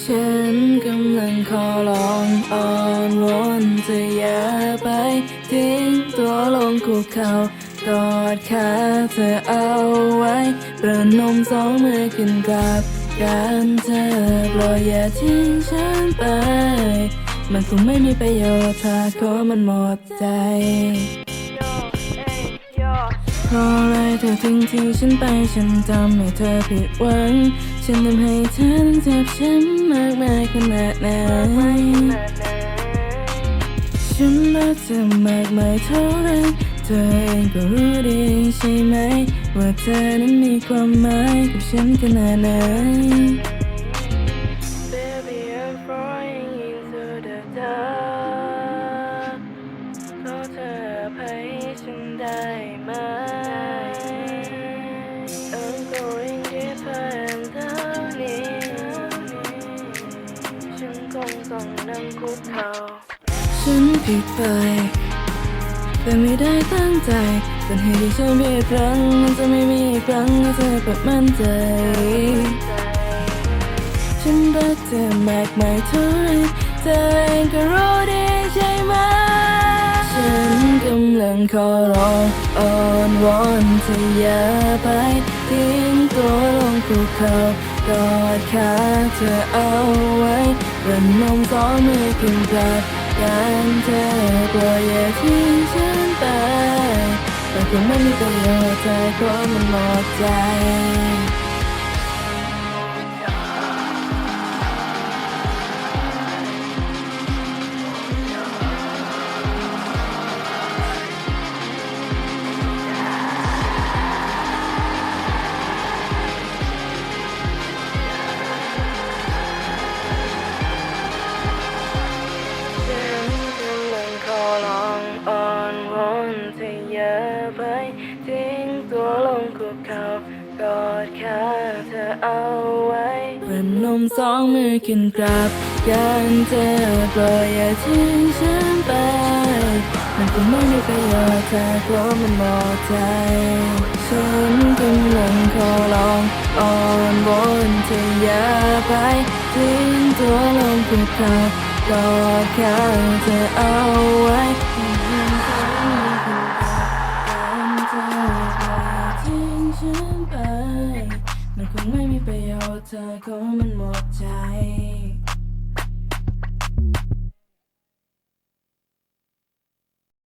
ฉันกำลังขอลองอ้อนวอนเธออย่าไปทิ้งตัวลงคุกเข่ากอดขาเธอเอาไว้ ประนมสองมือขึ้นกับการเธอโปรดอย่าทิ้งฉันไป มันคงไม่มีประโยชน์ถ้าขอมันหมดใจ เพราะอะไรเธอทิ้งทิ้งฉันไปฉันทำให้เธอผิดหวัง ฉันทำให้เธอต้องเจ็บช้ำมากมายขนาดไหนฉันรักเธอมากมายเท่าไรเธอเองก็รู้ดีใช่ไหม ว่าเธอนั้นมีความหมายกับฉันขนาดไหน ฉันผิดไปแต่ไม่ได้ตั้งใจเป็นเหตุที่ฉันผิดพลั้งมันจะไม่มีอีกครั้งเธอเปิดมั่นใจ ฉันรักเธอมากมายเท่าไรเธอเองก็รู้ดีใช่ไหม ฉันกำลังขอร้องอ้อนวอนเธออย่าไปทิ้งตัวลงคุกเข่ากอดขาเธอเอาไว้ ระนลมสองมือขึ้นกับการเธอกลัวอย่าทิ้งฉันไปแต่คงไม่มีประโยชน์ใจเพราะมันหมดใจ ขาเธอเอาไว้ประนมสองมือขึ้นกราบกันเธอปรดอยอย่าทิ้งฉันไป มันคงไม่มีประโยชน์ถ้าเพราะมันหมดใจ ฉันกำลังขอลองอ้อนวอนเธออย่าไปทิ้งตัวลงคุกเข่ากอดขาเธอเอา เธอก็มันหมดใจ